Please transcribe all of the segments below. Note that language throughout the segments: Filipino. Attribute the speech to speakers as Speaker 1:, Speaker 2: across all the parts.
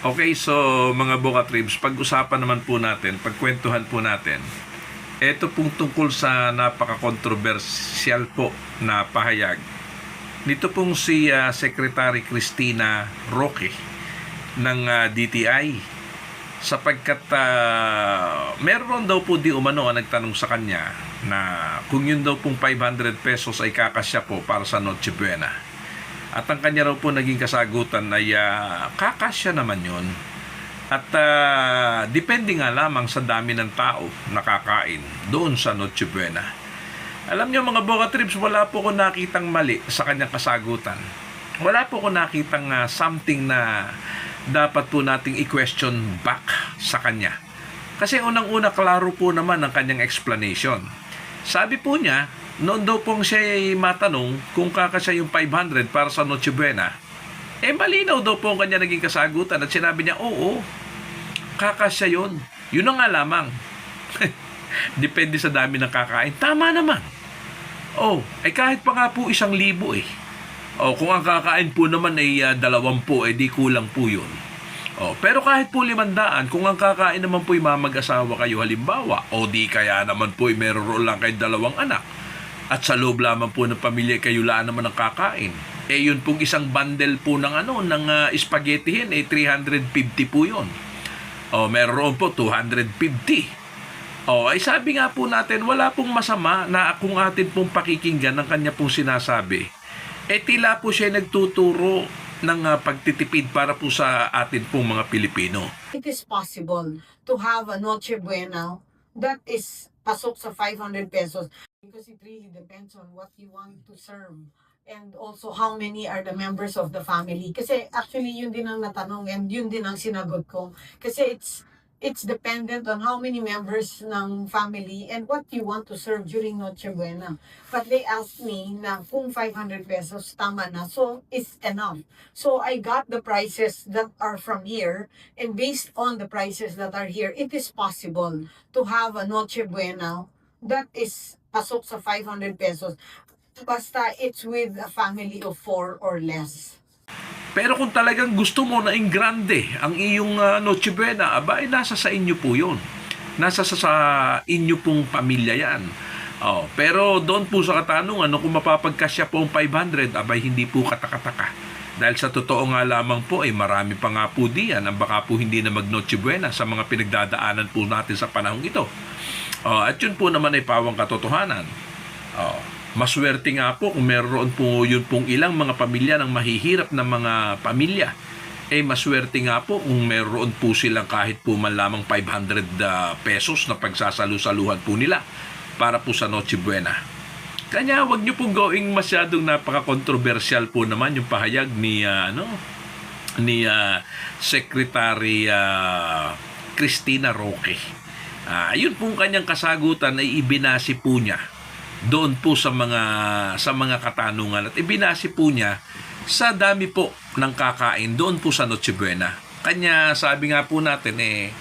Speaker 1: Okay, so mga Boka Tribs, pag-usapan naman po natin, pagkwentuhan po natin, ito pong tungkol sa napaka-controversial po na pahayag. Nito pong si ah, Secretary Cristina Roque ng ah, DTI sapagkat ah, meron daw po di umano ang nagtanong sa kanya na kung yun daw pong 500 pesos ay kakasya po para sa Noche Buena. At ang kanya raw po naging kasagutan ay ah, kakasya naman yun. At ah, depende nga lamang sa dami ng tao nakakain doon sa Noche Buena. Alam niyo mga Boga Trips, wala po ko nakitang mali sa kanyang kasagutan. Wala po ko nakitang ah, something na dapat po nating i-question back sa kanya. Kasi unang-una, klaro po naman ang kanyang explanation. Sabi po niya, noon daw pong siya ay matanong kung kakasya yung 500 para sa Noche Buena, eh malinaw daw po ang kanya naging kasagutan at sinabi niya, oo, kakasya yun. Yun na nga lamang. Depende sa dami ng kakain. Tama naman. Oh, eh kahit pa nga po isang libo eh. Oh, kung ang kakain po naman ay uh, dalawampu, eh di kulang po yun. Oh, pero kahit po limandaan, kung ang kakain naman po ay mamag-asawa kayo halimbawa, o di kaya naman po ay meron lang kayo dalawang anak, at sa loob lamang po ng pamilya kayo laan naman ang kakain, eh yun pong isang bundle po ng ano, ng uh, spaghettihin, eh 350 po yun. O, meron po 250. O, ay sabi nga po natin, wala pong masama na kung atin pong pakikinggan ang kanya pong sinasabi. Eh tila po siya nagtuturo ng ah, pagtitipid para po sa atin pong mga Pilipino.
Speaker 2: it is possible to have a Noche Buena that is pasok sa 500 pesos because it really depends on what you want to serve and also how many are the members of the family. Kasi actually yun din ang natanong and yun din ang sinagot ko. Kasi it's it's dependent on how many members ng family and what you want to serve during Noche Buena. But they asked me na kung 500 pesos tama na, so it's enough. So I got the prices that are from here and based on the prices that are here, it is possible to have a Noche Buena that is pasok sa 500 pesos. Basta it's with a family of four or less.
Speaker 1: Pero kung talagang gusto mo na in grande ang iyong ah, Noche Buena, aba, ay nasa sa inyo po yun. Nasa sa, sa inyo pong pamilya yan. Oh, pero doon po sa katanungan, no, kung mapapagkasya po ang 500, abay hindi po katakataka. Dahil sa totoo nga lamang po, ay marami pa nga po diyan ang baka po hindi na mag Noche Buena sa mga pinagdadaanan po natin sa panahong ito. Oh, at yun po naman ay pawang katotohanan. Oh, maswerte nga po kung meron po yun pong ilang mga pamilya ng mahihirap na mga pamilya. Eh maswerte nga po kung meron po silang kahit po man lamang 500 ah, pesos na pagsasalu-saluhan po nila para po sa Noche Buena. Kanya wag niyo pong gawing masyadong napaka-controversial po naman yung pahayag ni ah, ano ni ah, Secretary ah, Cristina Roque. Ah, yun pong kanyang kasagutan ay ibinasi po niya doon po sa mga sa mga katanungan at ibinasi po niya sa dami po ng kakain doon po sa Noche Buena. Kanya sabi nga po natin eh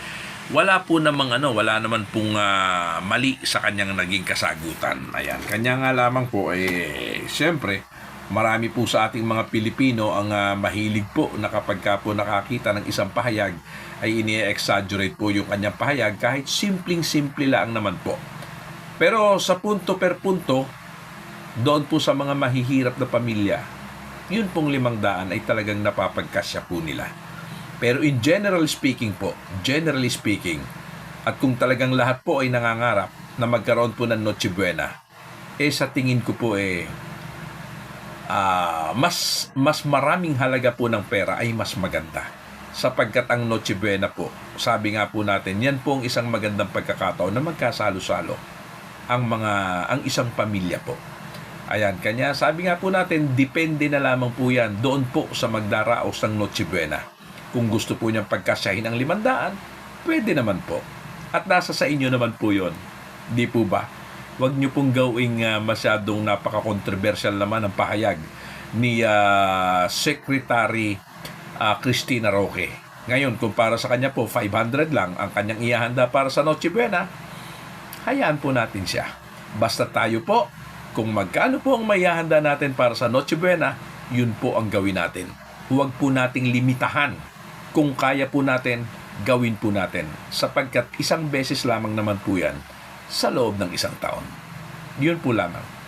Speaker 1: wala po namang ano, wala naman pong ah, mali sa kanyang naging kasagutan. Ayan, kanya nga lamang po eh siyempre marami po sa ating mga Pilipino ang ah, mahilig po na kapag ka po nakakita ng isang pahayag ay ini-exaggerate po yung kanyang pahayag kahit simpleng-simple lang naman po. Pero sa punto per punto, doon po sa mga mahihirap na pamilya, yun pong limang daan ay talagang napapagkasya po nila. Pero in general speaking po, generally speaking, at kung talagang lahat po ay nangangarap na magkaroon po ng Noche Buena, eh sa tingin ko po eh, ah, mas, mas maraming halaga po ng pera ay mas maganda. Sapagkat ang Noche Buena po, sabi nga po natin, yan po ang isang magandang pagkakataon na magkasalo-salo ang mga ang isang pamilya po. Ayan, kanya sabi nga po natin, depende na lamang po yan doon po sa magdaraos ng Noche Buena. Kung gusto po niyang pagkasyahin ang limandaan, pwede naman po. At nasa sa inyo naman po yon, Di po ba? Huwag niyo pong gawing ah, masyadong napaka-controversial naman ang pahayag ni ah, Secretary ah, Cristina Roque. Ngayon, kung para sa kanya po 500 lang ang kanyang ihahanda para sa Noche Buena, hayaan po natin siya. Basta tayo po, kung magkano po ang maihahanda natin para sa Noche Buena, yun po ang gawin natin. Huwag po nating limitahan kung kaya po natin, gawin po natin. Sapagkat isang beses lamang naman po yan sa loob ng isang taon. Yun po lamang.